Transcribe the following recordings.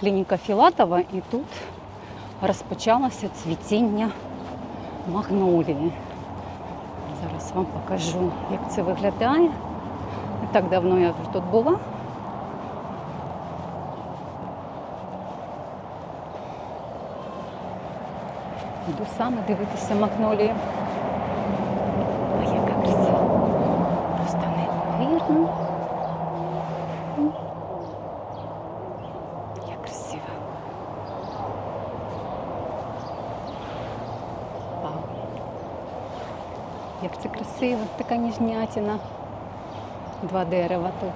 клініка Філатова, і тут розпочалося цвітіння магнолії. Зараз вам покажу, як це виглядає. Не так давно я вже тут була. Йду саме дивитися магнолії. А яка краса. Просто неймовірно. М. Як красиво. Вау. Як це красиво, така ніжнятина. Два дерева тут.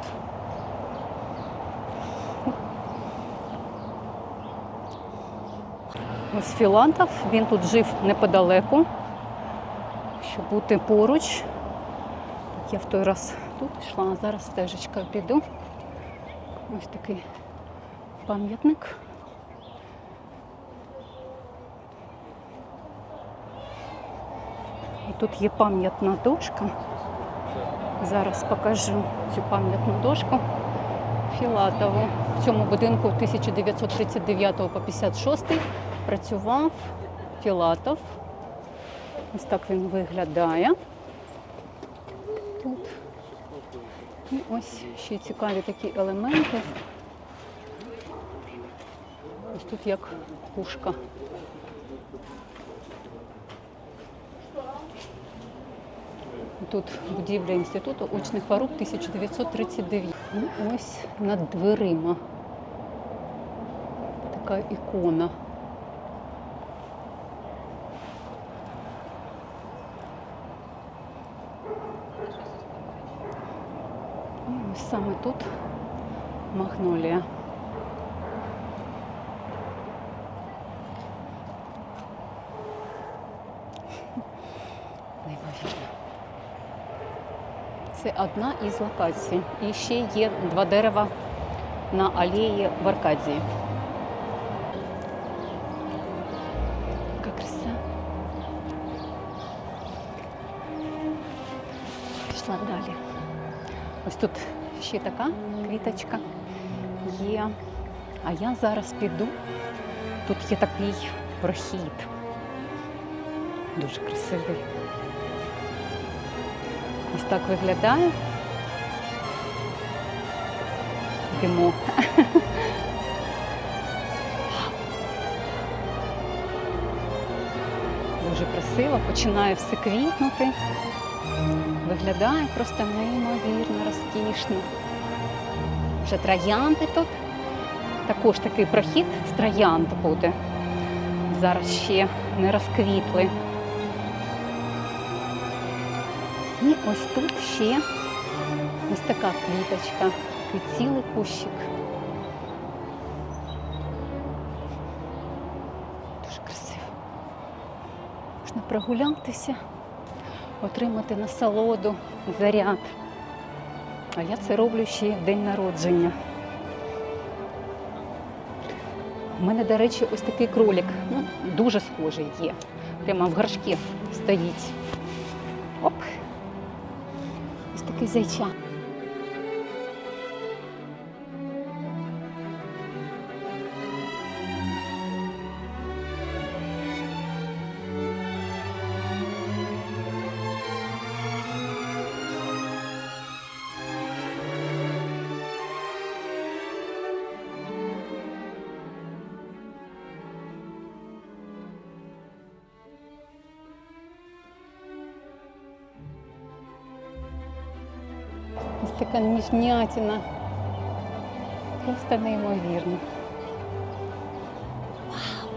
Ось Філантов, він тут жив неподалеку, щоб бути поруч. Я в той раз тут йшла, а зараз стежечкою піду. Ось такий пам'ятник. Тут є пам'ятна дошка. Зараз покажу цю пам'ятну дошку Філатову. В цьому будинку 1939 по 56 працював Філатов. Ось так він виглядає. Тут. І ось ще цікаві такі елементи. Ось тут як пушка. Тут будівля інституту очних ворот 1939. Ну, ось над дверима. Така ікона. Ось саме тут магнолія. Неймовірно. Це одна із локацій. І ще є два дерева на алеї в Аркадії. Яка краса. Пішла далі. Ось тут ще така квіточка є. А я зараз піду. Тут є такий прохід. Дуже красивий. Ось так виглядає. Йдемо. Дуже красиво, починає все квітнути. Виглядає просто неймовірно, розкішно. Вже троянди тут. Також такий прохід з троянд буде. Зараз ще не розквітли. І ось тут ще ось така квіточка, такий цілий кущик. Дуже красиво. Можна прогулятися, отримати насолоду, заряд. А я це роблю ще в день народження. У мене, до речі, ось такий кролик. Ну, дуже схожий є. Прямо в горшки стоїть. Ось такий зайча. Ось така ніжнятина. Просто неймовірно. Вау!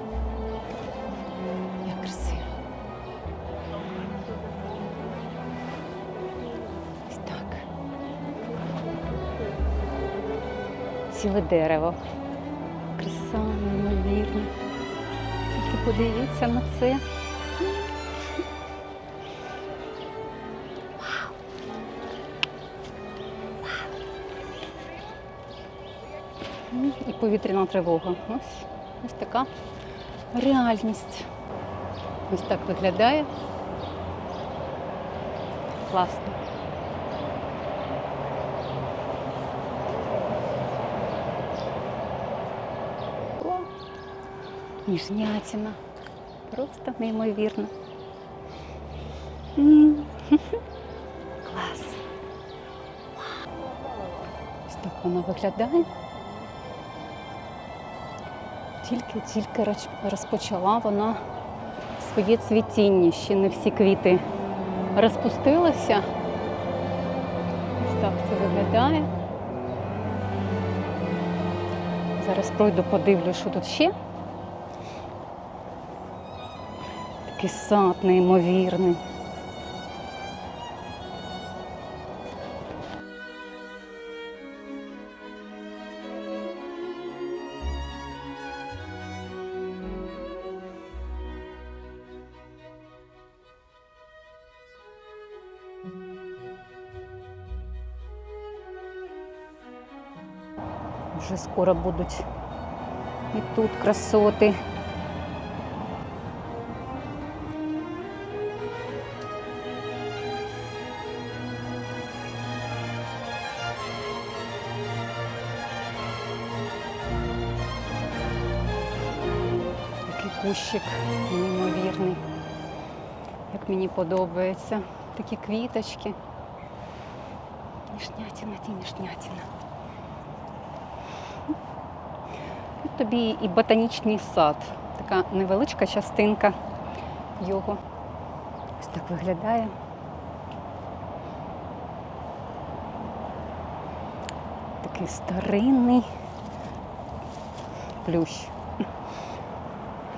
Як красиво. Ось так. Ціле дерево. Краса неймовірна. Тільки подивіться на це. І повітряна тривога. Ось, ось така реальність. Ось так виглядає. Класно. Ніжнятина. Просто неймовірно. Клас. Ось так вона виглядає. Тільки-тільки розпочала вона своє цвітіння. Ще не всі квіти розпустилися. Ось так це виглядає. Зараз пройду, подивлю, що тут ще. Такий сад неймовірний. Вже скоро будуть і тут красоти. Кущик неймовірний. Як мені подобається. Такі квіточки. Ніжнятина, ті ніжнятина. Тобі і ботанічний сад. Така невеличка частинка його. Ось так виглядає. Такий старинний плющ.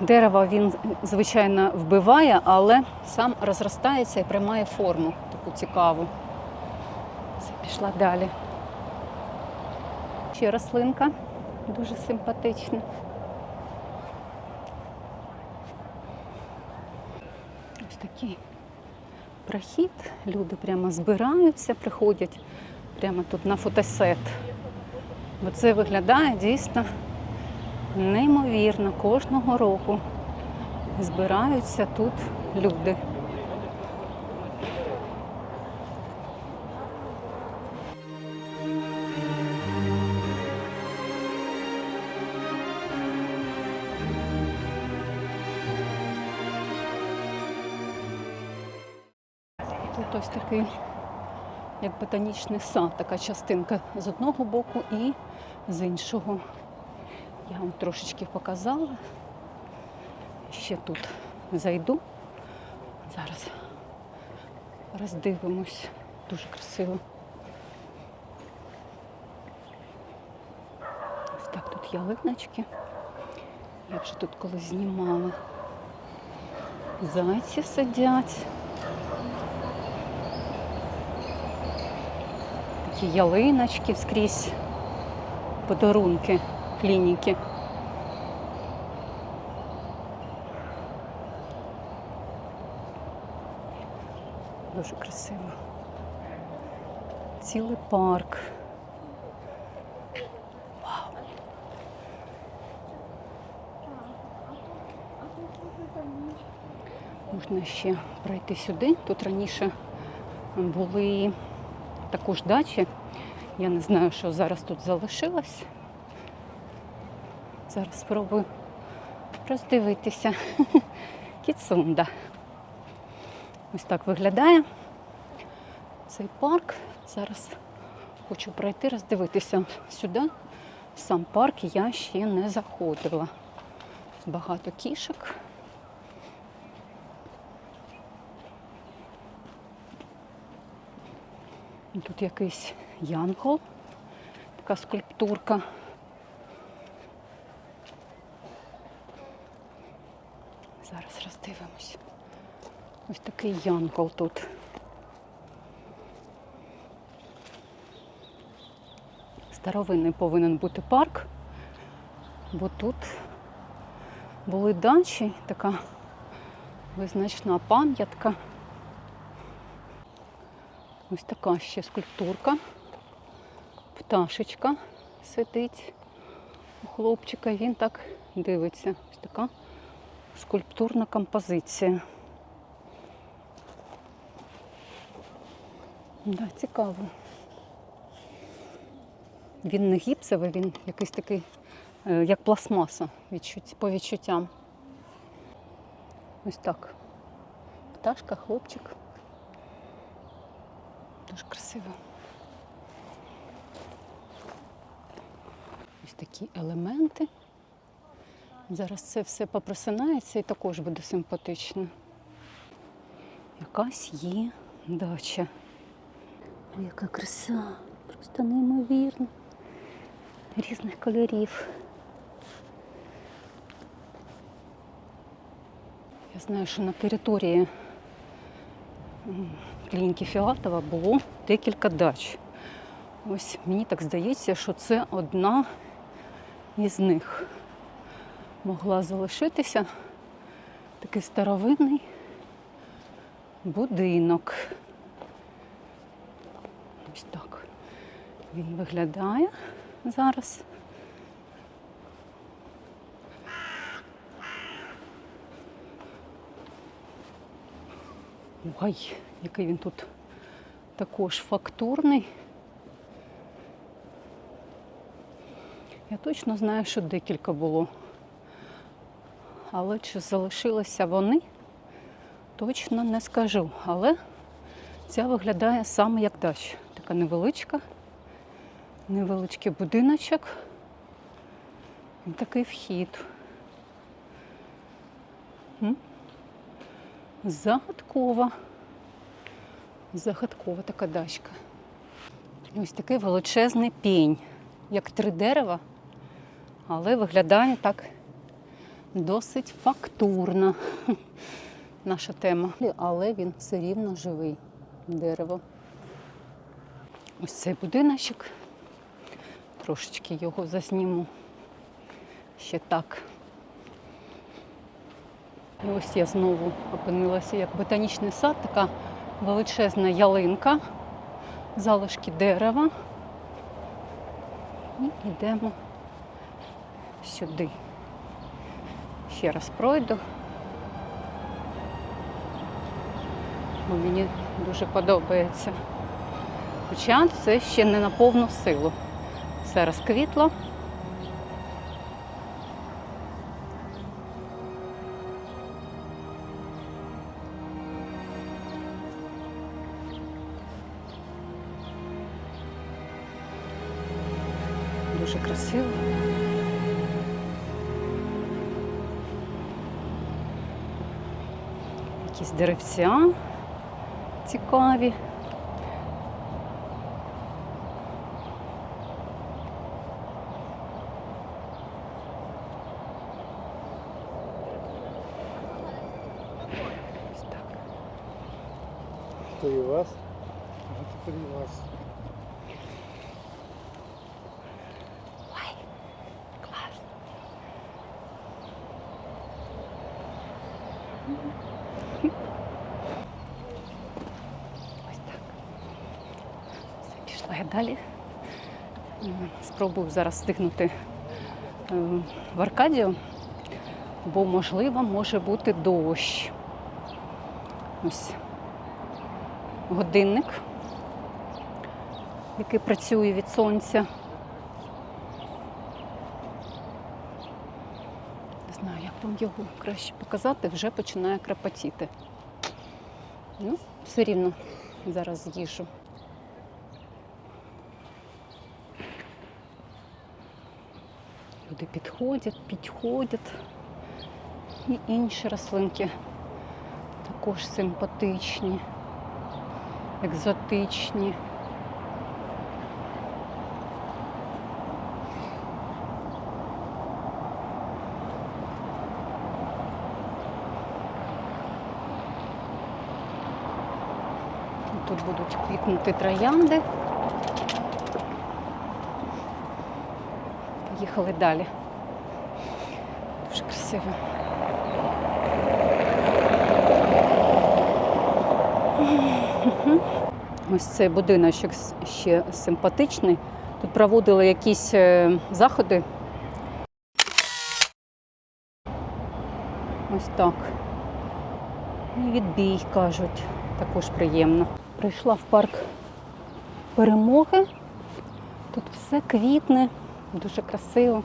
Дерево він, звичайно, вбиває, але сам розростається і приймає форму таку цікаву. Все, пішла далі. Ще рослинка дуже симпатична. Ось такий прохід. Люди прямо збираються, приходять прямо тут на фотосет. Бо це виглядає дійсно неймовірно. Кожного року збираються тут люди. Тут ось такий, як ботанічний сад, така частинка з одного боку і з іншого. Я вам трошечки показала. Ще тут зайду. Зараз роздивимось. Дуже красиво. Ось так тут ялиночки. Я вже тут колись знімала. Зайці сидять. Такі ялиночки скрізь, подарунки клініки. Дуже красиво. Цілий парк. Вау. Можна ще пройти сюди. Тут раніше були також дачі. Я не знаю, що зараз тут залишилось. Зараз спробую роздивитися. Кіцунда. Ось так виглядає цей парк. Зараз хочу пройти, роздивитися сюди. Сам парк я ще не заходила. Багато кішок. Тут якийсь янгол, така скульптурка. Зараз роздивимось. Ось такий янгол тут. Старовинний повинен бути парк, бо тут були дачі, така визначна пам'ятка. Ось така ще скульптурка. Пташечка сидить у хлопчика, він так дивиться. Ось така скульптурна композиція. Да, цікаво. Він не гіпсовий, він якийсь такий е, як пластмаса по відчуттям. Ось так. Пташка, хлопчик. Дуже красиво. Ось такі елементи. Зараз це все попросинається і також буде симпатично. Якась є дача. Ой, яка краса! Просто неймовірно. Різних кольорів. Я знаю, що на території клініки Філатова було декілька дач. Ось мені так здається, що це одна із них могла залишитися такий старовинний будинок. Ось так він виглядає зараз. Ой, який він тут також фактурний. Я точно знаю, що декілька було. Але чи залишилися вони, точно не скажу. Але ця виглядає саме як дача. Така невеличка, невеличкий будиночок. І такий вхід. М? Загадкова. Загадкова така дачка. Ось такий величезний пінь, як три дерева, але виглядає так досить фактурно. Наша тема. Але він все рівно живий. Дерево. Ось цей будиночок. Трошечки його засніму. Ще так. І ось я знову опинилася як ботанічний сад, така величезна ялинка, залишки дерева. І йдемо сюди. Ще раз пройду. Бо мені дуже подобається. Хоча це ще не на повну силу. Все розквітло. Красиво. Якісь деревця цікаві. Так. І вас, а тепер і вас. Ой, клас. Ось так. Все, пішла я далі. Спробую зараз встигнути е, в Аркадію, бо, можливо, може бути дощ. Ось годинник, який працює від сонця. Не знаю, як вам його краще показати, вже починає крапотіти. Ну, все рівно зараз їжу. Люди підходять, підходять. І інші рослинки також симпатичні, екзотичні. Тут будуть квітнути троянди. Поїхали далі. Дуже красиво. Ось цей будиночок ще симпатичний. Тут проводили якісь е, заходи. Ось так. І відбій, кажуть, також приємно. Прийшла в парк перемоги. Тут все квітне, дуже красиво.